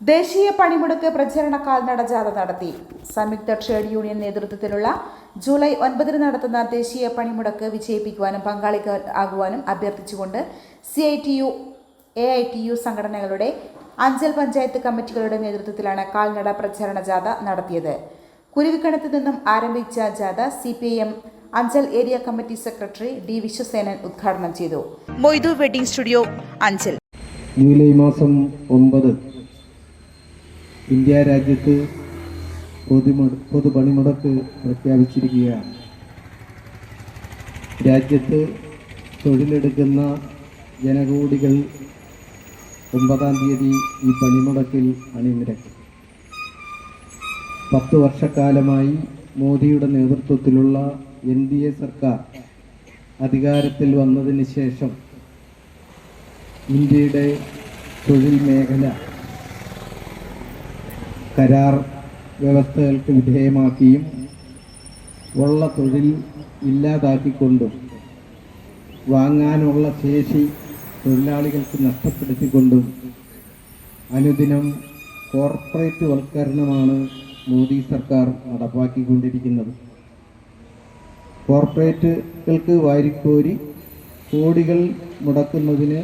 ദേശീയ പണിമുടക്ക് പ്രചരണ കാൽനട ജാഥ നടത്തി. സംയുക്ത ട്രേഡ് യൂണിയൻ നേതൃത്വത്തിലുള്ള ജൂലൈ ഒൻപതിന് നടത്തുന്ന ദേശീയ പണിമുടക്ക് വിജയിപ്പിക്കുവാനും പങ്കാളികളാകുവാനും അഭ്യർത്ഥിച്ചുകൊണ്ട് C I T U A I T U സംഘടനകളുടെ അഞ്ചൽ പഞ്ചായത്ത് കമ്മിറ്റികളുടെ നേതൃത്വത്തിലാണ് കാൽനട പ്രചരണ ജാഥ നടത്തിയത്. കുരുവിക്കണത്ത് നിന്നും ആരംഭിച്ച ജാഥ C P I M Anchal area committee secretary D Vishwasenan ഉദ്ഘാടനം ചെയ്തു. Moidu wedding studio Anchal. July മാസം ഒമ്പത് ഇന്ത്യ രാജ്യത്ത് പൊതുപണിമുടക്ക് പ്രഖ്യാപിച്ചിരിക്കുകയാണ്. രാജ്യത്ത് തൊഴിലെടുക്കുന്ന ജനകോടികൾ ഒമ്പതാം തീയതി ഈ പണിമുടക്കിൽ അണിനിരക്കും. പത്ത് വർഷക്കാലമായി മോദിയുടെ നേതൃത്വത്തിലുള്ള എൻ ഡി എ സർക്കാർ അധികാരത്തിൽ വന്നതിന് ശേഷം ഇന്ത്യയുടെ തൊഴിൽ മേഖല കരാർ വ്യവസ്ഥകൾക്ക് വിധേയമാക്കിയും ഉള്ള തൊഴിൽ ഇല്ലാതാക്കിക്കൊണ്ടും വാങ്ങാനുള്ള ശേഷി തൊഴിലാളികൾക്ക് നഷ്ടപ്പെടുത്തിക്കൊണ്ടും അനുദിനം കോർപ്പറേറ്റ് വൽക്കരണമാണ് മോദി സർക്കാർ നടപ്പാക്കിക്കൊണ്ടിരിക്കുന്നത്. കോർപ്പറേറ്റുകൾക്ക് വാരിക്കോരി കോടികൾ മുടക്കുന്നതിന്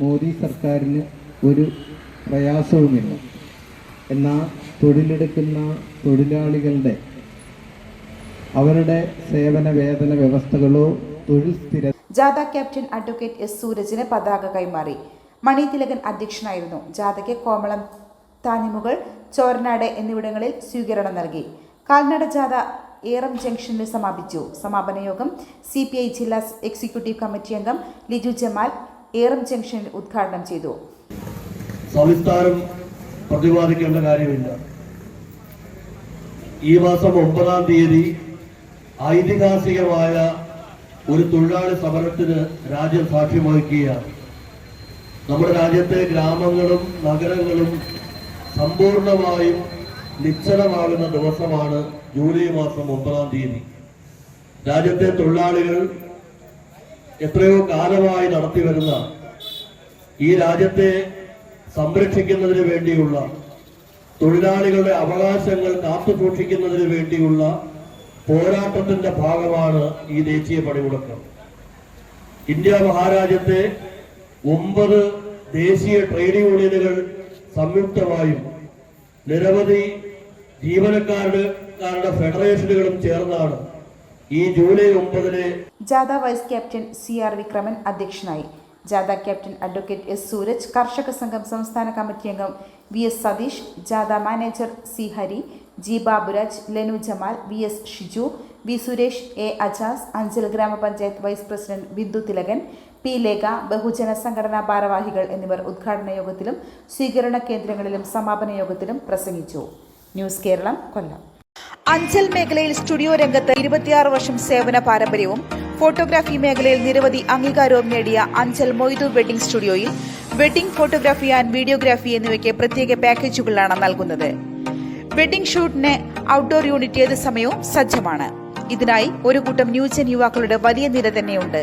മോദി സർക്കാരിന് ഒരു പ്രയാസവുമില്ല. എന്നാൽ തൊഴിലെടുക്കുന്ന തൊഴിലാളികളുടെ അവരുടെ സേവന വേതന വ്യവസ്ഥകളോ തൊഴിൽ സ്ഥിര ജാഥ ക്യാപ്റ്റൻ അഡ്വക്കേറ്റ് എസ് സൂരജിന് പതാക കൈമാറി. മണി തിലകൻ അധ്യക്ഷനായിരുന്നു. ജാഥയ്ക്ക് കോമളം താനിമുകൾ ചോരനാട് എന്നിവിടങ്ങളിൽ സ്വീകരണം നൽകി. കാൽനട ജാഥ ഏറം ജംഗ്ഷനിൽ സമാപിച്ചു. സമാപന യോഗം സി പി ഐ ജില്ലാ എക്സിക്യൂട്ടീവ് കമ്മിറ്റി അംഗം ലിജു ജമാൽ ഏറം ജംഗ്ഷനിൽ ഉദ്ഘാടനം ചെയ്തു. സംസ്ഥാനം പ്രതിപാദിക്കേണ്ട കാര്യമില്ല. ഈ മാസം ഒമ്പതാം തീയതി ഐതിഹാസികമായ ഒരു തൊഴിലാളി സമരത്തിന് രാജ്യം സാക്ഷ്യം നമ്മുടെ രാജ്യത്തെ ഗ്രാമങ്ങളും നഗരങ്ങളും സമ്പൂർണമായും നിശ്ചലമാകുന്ന ദിവസമാണ് ജൂലൈ മാസം ഒമ്പതാം തീയതി. രാജ്യത്തെ തൊഴിലാളികൾ എത്രയോ കാലമായി നടത്തിവരുന്ന ഈ രാജ്യത്തെ സംരക്ഷിക്കുന്നതിന് വേണ്ടിയുള്ള തൊഴിലാളികളുടെ അവകാശങ്ങൾ കാത്തുസൂക്ഷിക്കുന്നതിന് വേണ്ടിയുള്ള പോരാട്ടത്തിന്റെ ഭാഗമാണ് ഈ ദേശീയ പണിമുടക്കം. ഇന്ത്യ മഹാരാജ്യത്തെ ഒമ്പത് ദേശീയ ട്രേഡ് യൂണിയനുകൾ സംയുക്തമായും നിരവധി ജീവനക്കാരുടെ കാരുടെ ഫെഡറേഷനുകളും ചേർന്നാണ് ഈ ജൂലൈ ഒമ്പതിന് ജാഥ vice captain C R Vikraman അധ്യക്ഷനായി. ജാഥ ക്യാപ്റ്റൻ അഡ്വക്കേറ്റ് എസ് സൂരജ് കർഷക സംഘം സംസ്ഥാന കമ്മിറ്റി അംഗം വി എസ് സതീഷ് ജാഥ manager C Hari G Baburaj Lenu Jamal V S Shiju V Suresh A Ajas Anchal ഗ്രാമപഞ്ചായത്ത് vice president Bindu Thilakan P Lekha ബഹുജന സംഘടനാ ഭാരവാഹികൾ എന്നിവർ ഉദ്ഘാടന യോഗത്തിലും സ്വീകരണ കേന്ദ്രങ്ങളിലും സമാപന യോഗത്തിലും പ്രസംഗിച്ചു. ന്യൂസ് കേരളം കൊല്ലം. അഞ്ചൽ മേഖലയിൽ സ്റ്റുഡിയോ രംഗത്ത് ഇരുപത്തിയാറ് വർഷം സേവന പാരമ്പര്യവും ഫോട്ടോഗ്രാഫി മേഖലയിൽ നിരവധി അംഗീകാരവും നേടിയ അഞ്ചൽ മൊയ്തു വെഡിംഗ് സ്റ്റുഡിയോയിൽ വെഡിംഗ് ഫോട്ടോഗ്രാഫി ആൻഡ് വീഡിയോഗ്രാഫി എന്നിവയ്ക്ക് പ്രത്യേക പാക്കേജുകളാണ് നൽകുന്നത്. വെഡിംഗ് ഷൂട്ടിന് ഔട്ട്ഡോർ യൂണിറ്റ് ഏത് സമയവും സജ്ജമാണ്. ഇതിനായി ഒരു കൂട്ടം ന്യൂജൻ യുവാക്കളുടെ വലിയ നിര തന്നെയുണ്ട്.